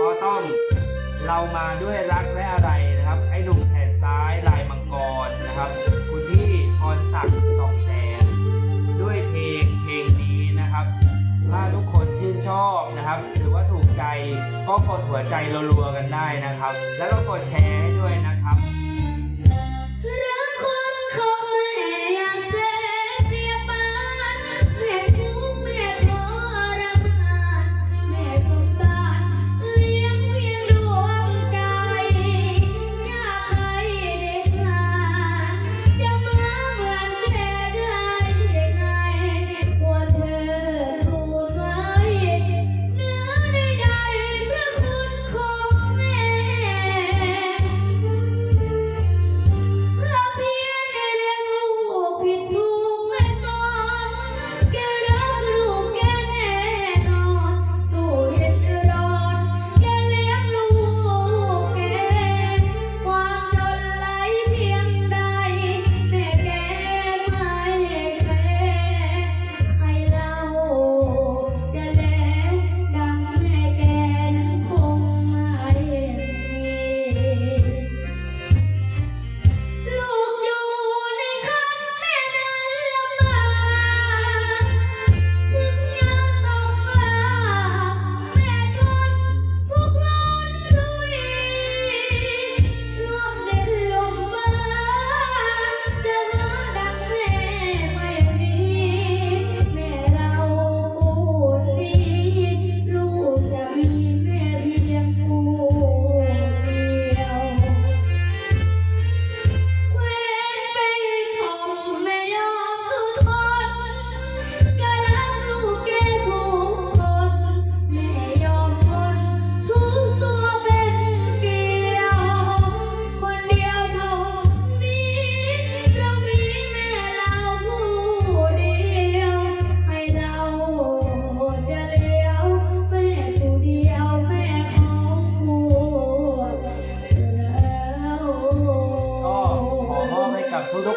ก็ต้องเรามาด้วยรักและอะไรนะครับ ไอ้หนุ่มแขนซ้ายลายมังกรนะครับ คุณพี่พรศักดิ์สองแสนด้วยเพลงเพลงนี้นะครับ ถ้าทุกคนชื่นชอบนะครับ หรือว่าถูกใจก็กดหัวใจรัวๆกันได้นะครับ แล้วก็กดแชร์ให้ด้วยนะครับ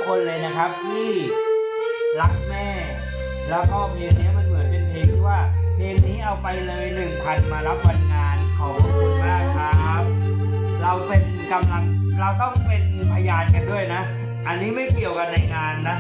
คนเลยนะครับ ที่รักแม่ แล้วก็เพลงนี้มันเหมือนเป็นเพลงที่ว่า เพลงนี้เอาไปเลยหนึ่งพันมารับวันงานขอบคุณมากครับ เราเป็นกำลังเราต้องเป็นพยานกันด้วยนะ อันนี้ไม่เกี่ยวกันในงานนะ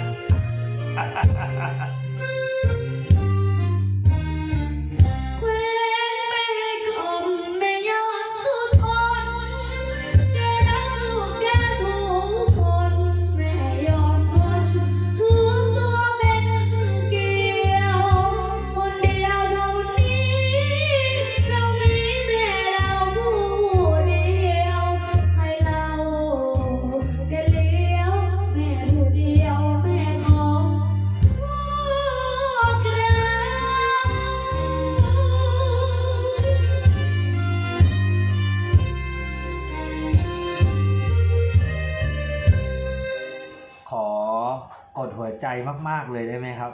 ดใจมาก ๆ เลยได้ไหมครับ